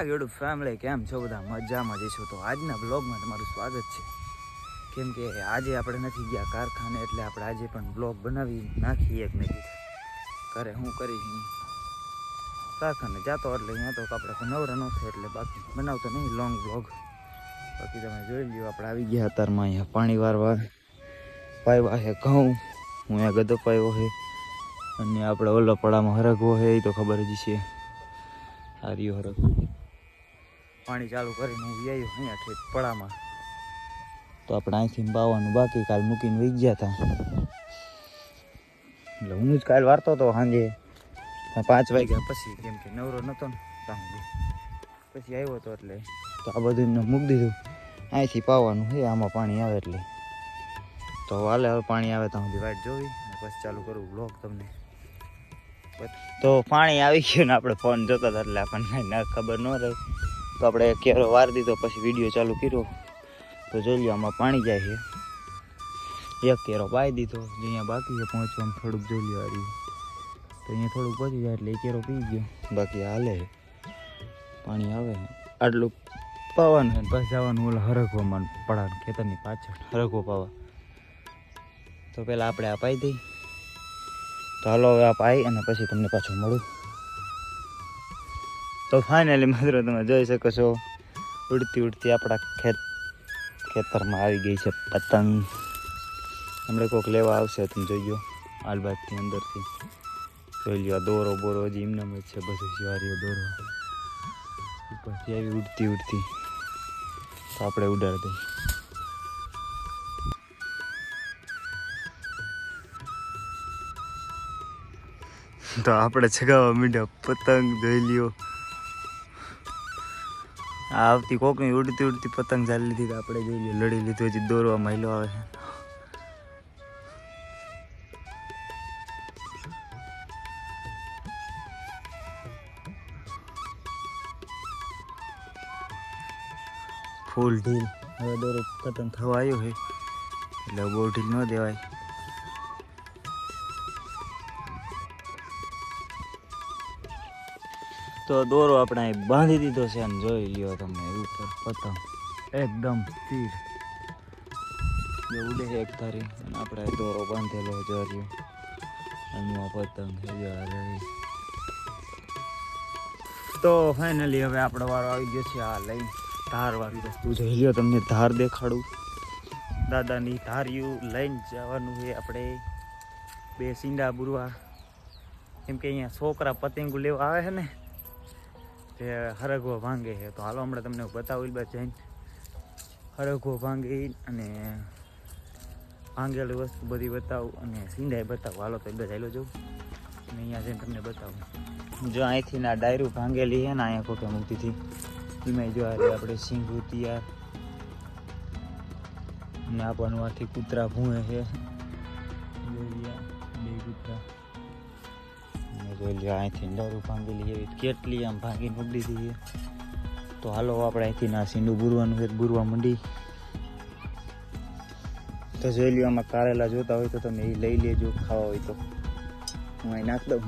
હેલા ખેડૂત ફેમિલી કેમ છો બધા? મજામાં જઈશું તો આજના બ્લોગમાં તમારું સ્વાગત છે. કેમ કે આજે આપણે નથી ગયા કારખાને, એટલે આપણે આજે પણ બ્લોગ બનાવી નાખીએ એક નહીં ઘરે હું કરી કારખાને જાતો, એટલે અહીંયા તો આપણે નવરા ન થાય, એટલે બાકી બનાવતો નહીં લોંગ બ્લોગ બાકી તમે જોઈ લ્યો, આપણે આવી ગયા અત્યારમાં અહીંયા પાણી વારવા. પાયવા છે ઘઉં, હું અહીંયા ગદો પાયો છે અને આપણે ઓલો પડામાં હરગવો છે એ તો ખબર જ છે. આ રહ્યો હરગ પાણી ચાલુ કરીને હું આવ્યો અહીંયાથી પડામાં. તો આપણે અહીંથી બાવાનું બાકી કાલ મૂકીને વહી ગયા હતા એટલે હું જ કાલ વારતો હતો સાંજે. પાંચ વાગ્યા પછી કેમ કે નવરો નહોતો ને પછી આવ્યો હતો એટલે. તો આ બધું મૂક દીધું. અહીંથી પાવાનું છે આમાં પાણી આવે એટલે. તો હાલે હવે પાણી આવે તો સુધી વાટ જોવી પછી ચાલુ કરું બ્લોગ તમને. તો પાણી આવી ગયું ને આપણે ફોન જોતા હતા એટલે આપણને ના ખબર ન રહી. તો આપણે કેરો વાર દીધો, પછી વીડિયો ચાલુ કર્યો. તો જોઈ આમાં પાણી જાય છે. એક કેરો પાઈ દીધો અહીંયા બાકી છે પહોંચવામાં થોડુંક જોઈ લો આવી તો અહીંયા થોડુંક પહોંચી જાય એટલે એ કેરો પી ગયો. બાકી હાલે. પાણી આવે આટલું પાવાનું બસ પછી જવાનું ઓલા હરગવામાં પડા ખેતરની પાછળ હરગવો પાવા. તો પહેલાં આપણે આ પાઈ દઈ તો હાલો હવે આ પાઈ અને પછી તમને પાછું મળું. તો ફાઇનલી મિત્રો તમે જોઈ શકો છો, ઉડતી ઉડતી આપણા ખેત, ખેતરમાં આવી ગઈ છે પતંગ. હમણાં કોઈક લેવા આવશે, તમે જોઈજો આલબાગથી અંદરથી. જોઈ લ્યો દોરો બોરો હજી એમનામ જ છે, બધું જ્વારીઓ દોરો. ઉપરથી આવી ઉડતી ઉડતી. તો આપણે ઉડાડી દઈએ. તો આપણે ચગાવવા મીડ્યા, પતંગ જોઈ લ્યો. આવતી કોકની ઉડતી ઉડતી પતંગ ચાલી લીધી આપણે જોઈ લડી લીધું હજી દોરવા મહિલો આવે ફૂલ ઢીલ. હવે દોરો પતંગ થવા આવ્યો છે. એટલે બહુ ઢીલ ન દેવાય. તો દોરો આપણે બાંધી દીધો છે અને જોઈ લ્યો તમે ઉપર પતંગ. એકદમ સ્થિર. ઉડે એક ધારી અને આપણે દોરો બાંધેલો જોઈએ આ પતંગ. તો ફાઇનલી હવે આપણો વારો આવી ગયો છે, આ લઈ ધારવાળી વસ્તુ જોઈ લ્યો તમને, ધાર દેખાડું. દાદાની ધાર્યું લઈને જવાનું છે આપણે બે સીંડા બુરવા. કેમ કે અહીંયા છોકરા પતંગો લેવા આવે છે ને તે હરગવો ભાંગે છે. તો હાલો હમણાં તમને બતાવું બસ જઈને હરગવો ભાંગે અને ભાંગેલી વસ્તુ બધી બતાવું અને સિંધાઈ બતાવું. હાલો તો બધા ચાલો જાઉં. અને અહીંયા જઈને તમને બતાવું. જો અહીંથી ના ડાયરું ભાંગેલી છે ને, અહીંયા કોકે મૂકતી હતી. એમાં જો આપણે સિંગુ તૈયાર ને આપણનું આથી કૂતરા ભૂંએ છે. બે કૂતરા. જોઈ લ્યો, અહીંથી દારૂ ભાંગેલી એવી કેટલી આમ ભાંગીને નબળી દઈએ તો હાલો, આપણે અહીંથી ના સીંડું બુરવાનું તો બુરવા મંડી. તો જોઈ લ્યો, આમાં કારેલા જોતા હોય તો તમે એ લઈ લેજો, ખાવા હોય તો. હું અહીં નાખ દઉં.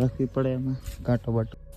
રાખવી પડે એમાં કાંટો બાટો.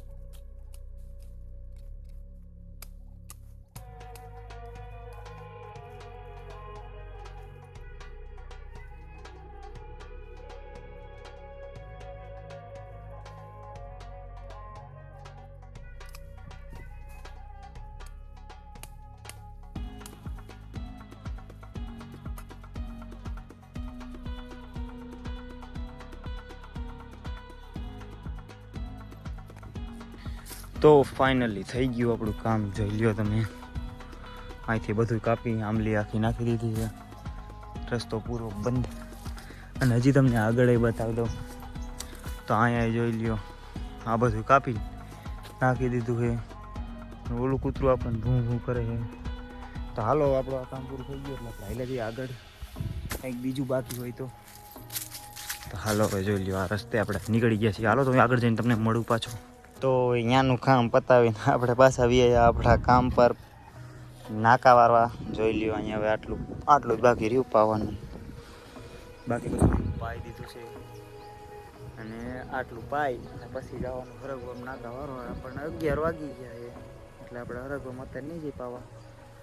તો ફાઇનલી થઈ ગયું આપણું કામ. જોઈ લ્યો તમે. અહીંથી બધું કાપી, આંબલી આખી નાખી દીધી છે. રસ્તો પૂરો બંધ. અને હજી તમને આગળ બતાવી દઉં. તો અહીંયા જોઈ લ્યો. આ બધું કાપી, નાખી દીધું છે. ઓલું કૂતરું આપણને ભૂં ભૂં કરે છે. તો હાલો, આપણું આ કામ પૂરું થઈ ગયું એટલે જઈએ આગળ. કંઈક બીજું બાકી હોય તો. તો હાલો, હવે જોઈ લ્યો, આ રસ્તે આપણે નીકળી ગયા છીએ. હાલો, તો આગળ જઈને તમને મળું પાછો. તો અહીંયાનું કામ પતાવીને આપણે પાછા આવીએ આપણા કામ પર. નાકા વારવા જોઈ લ્યો અહીંયા હવે આટલું આટલું જ બાકી રહ્યું પાવાનું. બાકી બધું? પાઈ દીધું છે. અને આટલું પાઈ અને પછી જવાનું હરગવામ નાકા વારવા. આપણને અગિયાર વાગી ગયા એ એટલે આપણે હરગવામ અત્યારે નહીં જઈ પાવા.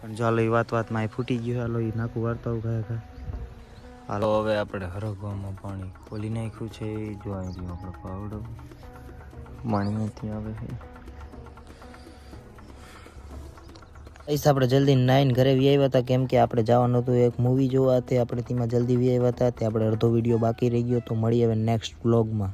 પણ ચાલો એ વાત વાતમાં એ ફૂટી ગયું હાલો એ નાકું વાર્તા ગયા હતા હાલો હવે આપણે હરગવામાં પાણી ખોલી નાખ્યું છે. એ જોઈ રહ્યું આપણે પાવડો પાણી નથી આવે છે. પૈસા આપણે જલ્દી નાઈન ઘરે વી આવ્યા હતા કેમ કે આપણે જવાનું હતું એક મૂવી જોવા, તે આપણે તેમાં જલ્દી વી આવ્યા હતા તે આપણે અડધો વીડિયો બાકી રહી ગયો, તો મળીએ હવે નેક્સ્ટ વ્લોગમાં